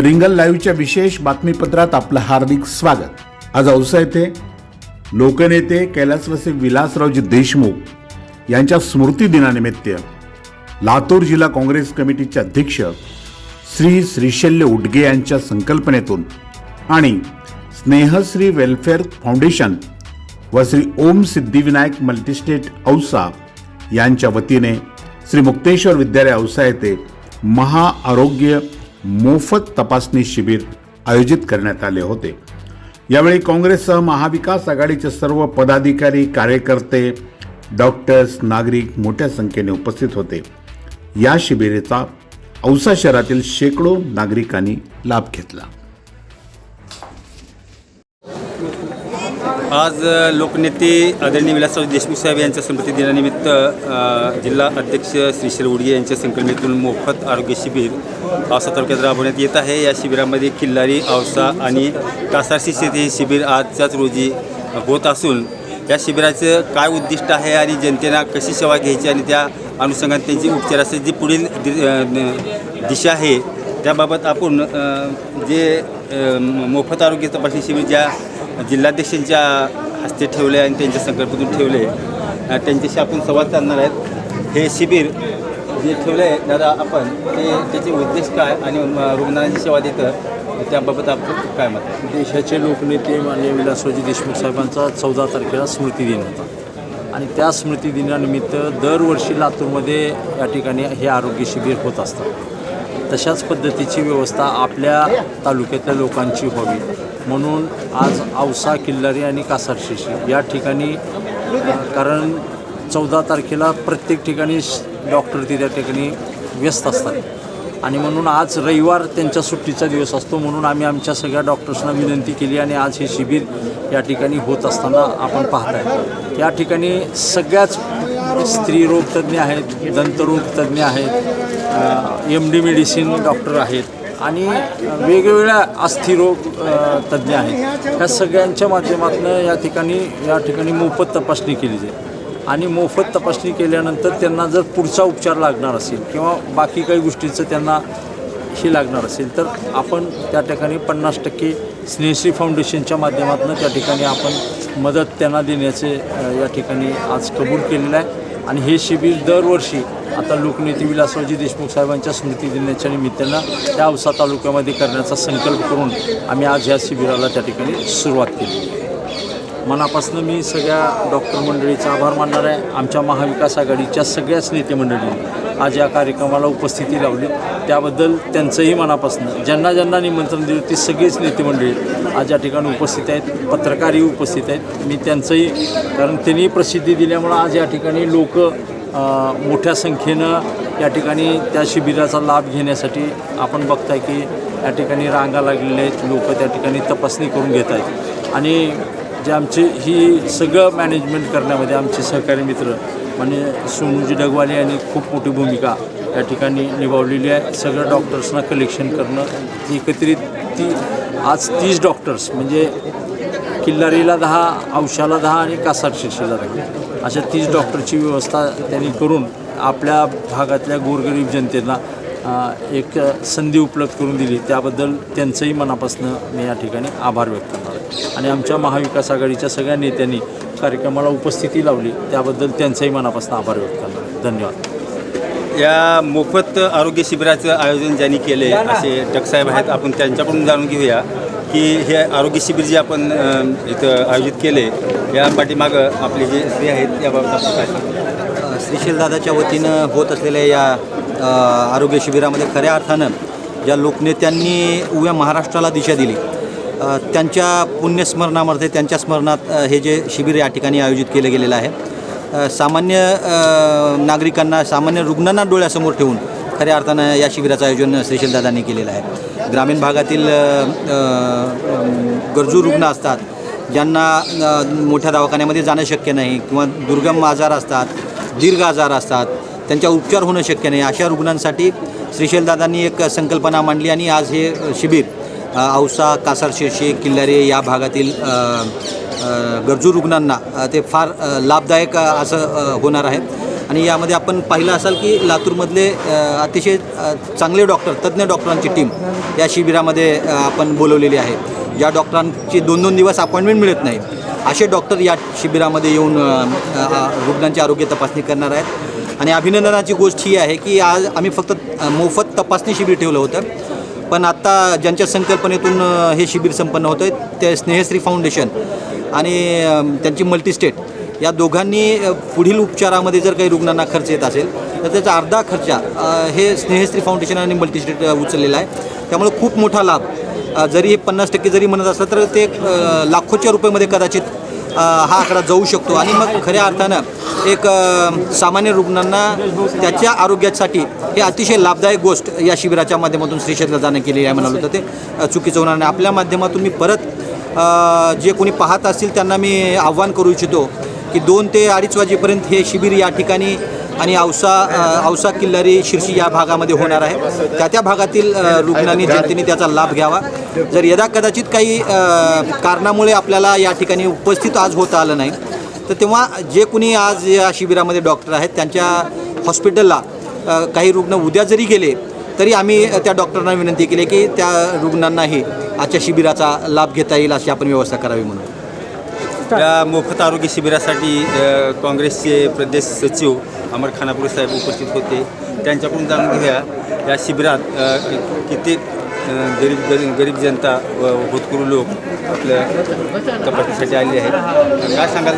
The रिंगल लाईव्हच्या विशेष बातमीपत्रात आपलं हार्दिक स्वागत. आज औसा येथे लोकनेते कैलासवासी विलासरावजी देशमुख यांच्या स्मृती दिनानिमित्त लातूर जिल्हा काँग्रेस कमिटीचे अध्यक्ष श्री श्रीशल्य उडगे यांच्या संकल्पनेतून आणि स्नेहश्री वेलफेअर फाउंडेशन व श्री ओम सिद्धिविनायक मल्टीस्टेट औसा यांच्या वतीने श्री मुक्तेश्वर विद्यालय औसा येथे महाआरोग्य मोफत तपासणी शिबिर आयोजित करण्यात आले होते. यावेळी काँग्रेससह महाविकास आघाडीचे सर्व पदाधिकारी कार्यकर्ते डॉक्टर्स नागरिक मोठ्या संख्येने उपस्थित होते. या शिबिरेचा औसा शहरातील शेकडो नागरिकांनी लाभ घेतला. आज लोकनेते आदरणीय विलासराव देशमुख साहेब यांच्या स्मृती दिनानिमित्त जिल्हा अध्यक्ष श्रीशैल उडगे यांच्या संकल्पनेतून मोफत आरोग्य शिबिर औसा तालुक्यात राबवण्यात येत आहे. या शिबिरामध्ये किल्लारी औसा आणि कासारशी शेती हे शिबिर आजच्याच रोजी होत असून या शिबिराचं काय उद्दिष्ट आहे आणि जनतेला कशी सेवा घ्यायची आणि त्या अनुषंगाने त्यांची उपचाराची जी पुढील दि- दिशा आहे त्याबाबत आपण जे मोफत आरोग्य तपासणी शिबिर ज्या जिल्हाध्यक्षांच्या हस्ते ठेवले आणि त्यांच्या संकल्पातून ठेवले. त्यांच्याशी आपण संवाद साधणार आहेत. हे शिबिर जे ठेवलं आहे दादा आपण ते त्याचे उद्देश काय आणि रुग्णांची सेवा देतं त्याबाबत आपलं काय मत आहे? देशाचे लोकनेते माननीय विलासरावजी देशमुख साहेबांचा चौदा तारखेला स्मृतिदिन होता. आणि त्या स्मृतिदिनानिमित्त दरवर्षी लातूरमध्ये या ठिकाणी हे आरोग्य शिबिर होत असतं. तशाच पद्धतीची व्यवस्था आपल्या तालुक्यातल्या लोकांची व्हावी. म्हणून आज औसा किल्लारी आणि कासारशिशी या ठिकाणी कारण चौदा तारखेला प्रत्येक ठिकाणी श- डॉक्टर ते त्या ठिकाणी व्यस्त असतात. आणि म्हणून आज रविवार त्यांच्या सुट्टीचा दिवस असतो म्हणून आम्ही आमच्या सगळ्या डॉक्टर्सना विनंती केली आणि आज हे शिबिर या ठिकाणी होत असताना आपण पाहताय. या ठिकाणी सगळ्याच स्त्रीरोग तज्ज्ञ आहेत दंतरोग तज्ज्ञ आहेत एम डी मेडिसिन डॉक्टर आहेत आणि वेगवेगळ्या अस्थिरोग तज्ज्ञ आहेत. ह्या सगळ्यांच्या माध्यमातून या ठिकाणी या ठिकाणी मोफत तपासणी केली जाईल. आणि मोफत तपासणी केल्यानंतर त्यांना जर पुढचा उपचार लागणार असेल किंवा बाकी काही गोष्टींचं त्यांना ही लागणार असेल तर आपण त्या ठिकाणी पन्नास टक्के स्नेहश्री फाउंडेशनच्या माध्यमातून त्या ठिकाणी आपण मदत त्यांना देण्याचे या ठिकाणी आज कबूल केलेलं आहे. आणि हे शिबिर दरवर्षी आता लोकनेते विलासरावजी देशमुख साहेबांच्या स्मृती दिनाच्या निमित्तानं त्या औसा तालुक्यामध्ये करण्याचा संकल्प करून आम्ही आज या शिबिराला त्या ठिकाणी सुरुवात केली. मनापासून मी सगळ्या डॉक्टर मंडळीचा आभार मानणार आहे. आमच्या महाविकास आघाडीच्या सगळ्याच नेते मंडळींनी आज या कार्यक्रमाला उपस्थिती लावली. त्याबद्दल त्यांचंही मनापासून ज्यांना ज्यांना निमंत्रण दिलं ती सगळीच नेते मंडळी आज या ठिकाणी उपस्थित आहेत. पत्रकारही उपस्थित आहेत. मी त्यांचंही कारण त्यांनी प्रसिद्धी दिल्यामुळं आज या ठिकाणी लोक मोठ्या संख्येनं या ठिकाणी त्या शिबिराचा लाभ घेण्यासाठी आपण बघताय की या ठिकाणी रांगा लागलेल्या आहेत. लोक त्या ठिकाणी तपासणी करून घेत आहेत आणि जे आमचे ही सगळं मॅनेजमेंट करण्यामध्ये आमचे सहकारी मित्र म्हणजे सोनूजी डगवाले यांनी खूप मोठी भूमिका या ठिकाणी निभावलेली आहे. सगळं डॉक्टर्सना कलेक्शन करणं एकत्रित ती आज तीस डॉक्टर्स म्हणजे किल्लारीला दहा अंशाला दहा आणि कासार शिक्षेला दहा. अशा तीस डॉक्टरची व्यवस्था त्यांनी करून आपल्या भागातल्या गोरगरीब जनतेला एक संधी उपलब्ध करून दिली त्याबद्दल त्यांचंही मनापासून मी या ठिकाणी आभार व्यक्त करणार आहे आणि आमच्या महाविकास आघाडीच्या सगळ्या नेत्यांनी कार्यक्रमाला उपस्थिती लावली त्याबद्दल त्यांचंही मनापासून आभार व्यक्त करणार आहे. धन्यवाद या मोफत आरोग्य शिबिराचं आयोजन ज्यांनी केले असे डकसाहेब आहेत आपण त्यांच्याकडून जाणून घेऊया की हे आरोग्य शिबिर जे आपण इथं आयोजित केले या पाठीमागं आपले जे स्त्री आहेत याबाबत आपण काय? श्रीशैलदादाच्या वतीनं होत असलेल्या या आरोग्य शिबिरामध्ये खऱ्या अर्थानं ज्या लोकनेत्यांनी उभ्या महाराष्ट्राला दिशा दिली त्यांच्या पुण्यस्मरणामध्ये त्यांच्या स्मरणात हे जे शिबिर या ठिकाणी आयोजित केलं गेलेलं आहे. सामान्य नागरिकांना सामान्य रुग्णांना डोळ्यासमोर ठेवून खऱ्या अर्थानं या शिबिराचं आयोजन श्रीशिलदादांनी केलेलं आहे. ग्रामीण भागातील गरजू रुग्ण असतात ज्यांना मोठ्या दवाखान्यामध्ये जाणं शक्य नाही किंवा दुर्गम आजार असतात दीर्घ आजार असतात त्यांच्या उपचार होणं शक्य नाही. अशा रुग्णांसाठी श्रीशैलदादांनी एक संकल्पना मांडली आणि आज हे शिबिर औसा कासार शिरशी किल्लारे या भागातील गरजू रुग्णांना ते फार लाभदायक असं होणार आहे. आणि यामध्ये आपण पाहिलं असाल की लातूरमधले अतिशय चांगले डॉक्टर तज्ज्ञ डॉक्टरांची टीम या शिबिरामध्ये आपण बोलवलेली आहे. ज्या डॉक्टरांची दोन दोन दिवस अपॉइंटमेंट मिळत नाही असे डॉक्टर या शिबिरामध्ये येऊन रुग्णांची आरोग्य तपासणी करणार आहेत. आणि अभिनंदनाची गोष्ट ही आहे की आज आम्ही फक्त मोफत तपासणी शिबिर ठेवलं होतं. पण आत्ता ज्यांच्या संकल्पनेतून हे शिबिर संपन्न होतं आहे ते स्नेहश्री फाउंडेशन आणि त्यांची मल्टीस्टेट या दोघांनी पुढील उपचारामध्ये जर काही रुग्णांना खर्च येत असेल तर त्याचा अर्धा खर्च हे स्नेहश्री फाउंडेशन आणि मल्टीस्टेट उचललेला आहे. त्यामुळे खूप मोठा लाभ जरी हे पन्नास टक्के जरी म्हणत असलं तर ते लाखोच्या रुपयामध्ये कदाचित हा आकडा जाऊ शकतो. आणि मग खऱ्या अर्थानं एक सामान्य रुग्णांना त्याच्या आरोग्यासाठी हे अतिशय लाभदायक गोष्ट या शिबिराच्या माध्यमातून श्रीशेतला जाणं केली आहे म्हणाल होतं ते चुकीचं होणार नाही. आपल्या माध्यमातून मी परत जे कोणी पाहत असतील त्यांना मी आव्हान करू इच्छितो की दोन ते अडीच वाजेपर्यंत हे शिबिर या ठिकाणी आणि औसा औसा किल्लारी शिर्शी या भागामध्ये होणार आहे. त्या त्या भागातील रुग्णांनी जनतेने त्याचा लाभ घ्यावा. जर यदा कदाचित काही कारणामुळे आपल्याला या ठिकाणी उपस्थित आज होता आलं नाही तर तेव्हा जे कुणी आज या शिबिरामध्ये डॉक्टर आहेत त्यांच्या हॉस्पिटलला काही रुग्ण उद्या जरी गेले तरी आम्ही त्या डॉक्टरांना विनंती केली की त्या रुग्णांनाही आजच्या शिबिराचा लाभ घेता येईल अशी आपण व्यवस्था करावी म्हणून. या मोफत आरोग्य शिबिरासाठी काँग्रेसचे प्रदेश सचिव अमर खानापूर साहेब उपस्थित होते. त्यांच्याकडून जाणून घेऊया या शिबिरात किती गरीब गरीब गरीब जनता व होतकरू लोक आपल्या तपासणीसाठी आलेले आहेत. काय सांगाल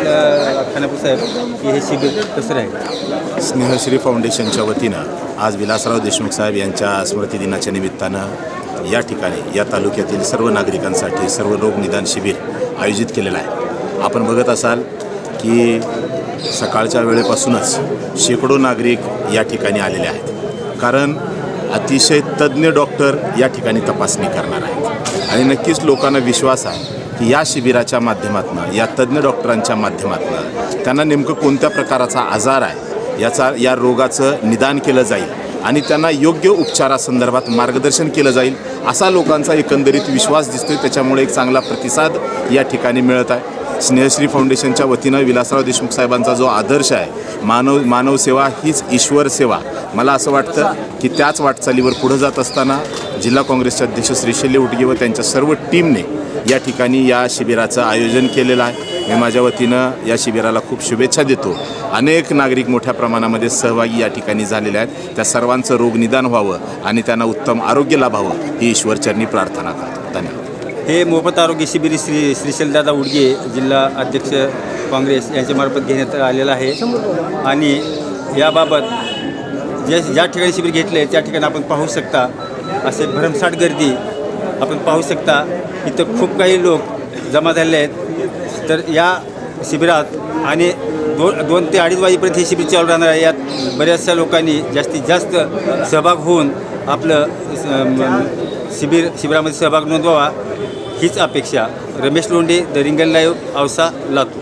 खानापूर साहेब की हे शिबिर कसं राहील? स्नेहश्री फाउंडेशनच्या वतीनं आज विलासराव देशमुख साहेब यांच्या स्मृतिदिनाच्या निमित्तानं या ठिकाणी या तालुक्यातील सर्व नागरिकांसाठी सर्व रोग निदान शिबिर आयोजित केलेलं आहे. आपण बघत असाल की सकाळच्या वेळेपासूनच शेकडो नागरिक या ठिकाणी आलेले आहेत. कारण अतिशय तज्ज्ञ डॉक्टर या ठिकाणी तपासणी करणार आहेत. आणि नक्कीच लोकांना विश्वास आहे की या शिबिराच्या माध्यमातून या तज्ज्ञ डॉक्टरांच्या माध्यमातून त्यांना नेमकं कोणत्या प्रकाराचा आजार आहे याचा या रोगाचं निदान केलं जाईल आणि त्यांना योग्य उपचारासंदर्भात मार्गदर्शन केलं जाईल असा लोकांचा एकंदरीत विश्वास दिसतोय. त्याच्यामुळे एक चांगला प्रतिसाद या ठिकाणी मिळत आहे. स्नेहश्री फाउंडेशनच्या वतीनं विलासराव देशमुख साहेबांचा जो आदर्श आहे मानव मानवसेवा हीच ईश्वर सेवा. मला असं वाटतं की त्याच वाटचालीवर पुढं जात असताना जिल्हा काँग्रेसचे अध्यक्ष श्री शल्य उटगे व त्यांच्या सर्व टीमने या ठिकाणी या शिबिराचं आयोजन केलेलं आहे. मी माझ्या वतीनं या शिबिराला खूप शुभेच्छा देतो. अनेक नागरिक मोठ्या प्रमाणामध्ये सहभागी या ठिकाणी झालेले आहेत. त्या सर्वांचं रोग निदान व्हावं आणि त्यांना उत्तम आरोग्य लाभावं ही ईश्वरचरणी प्रार्थना करतो. धन्यवाद. हे मोफत आरोग्य शिबिर श्री श्रीशैलदादा उडगे जिल्हा अध्यक्ष काँग्रेस यांच्यामार्फत घेण्यात आलेलं आहे. आणि याबाबत जे ज्या ठिकाणी शिबिर घेतलं आहे त्या ठिकाणी आपण पाहू शकता असे भरमसाठ गर्दी आपण पाहू शकता. इथं खूप काही लोक जमा झालेले आहेत. तर या शिबिरात आणि दोन दोन ते अडीच वाजेपर्यंत हे शिबिर चालू राहणार आहे. यात बऱ्याचशा लोकांनी जास्तीत जास्त सहभाग होऊन आपलं शिबिर शिबिरामध्ये सहभाग नोंदवावा. हीच अपेक्षा. रमेश लोंढे द रिंगल लाईव्ह औसा लातूर.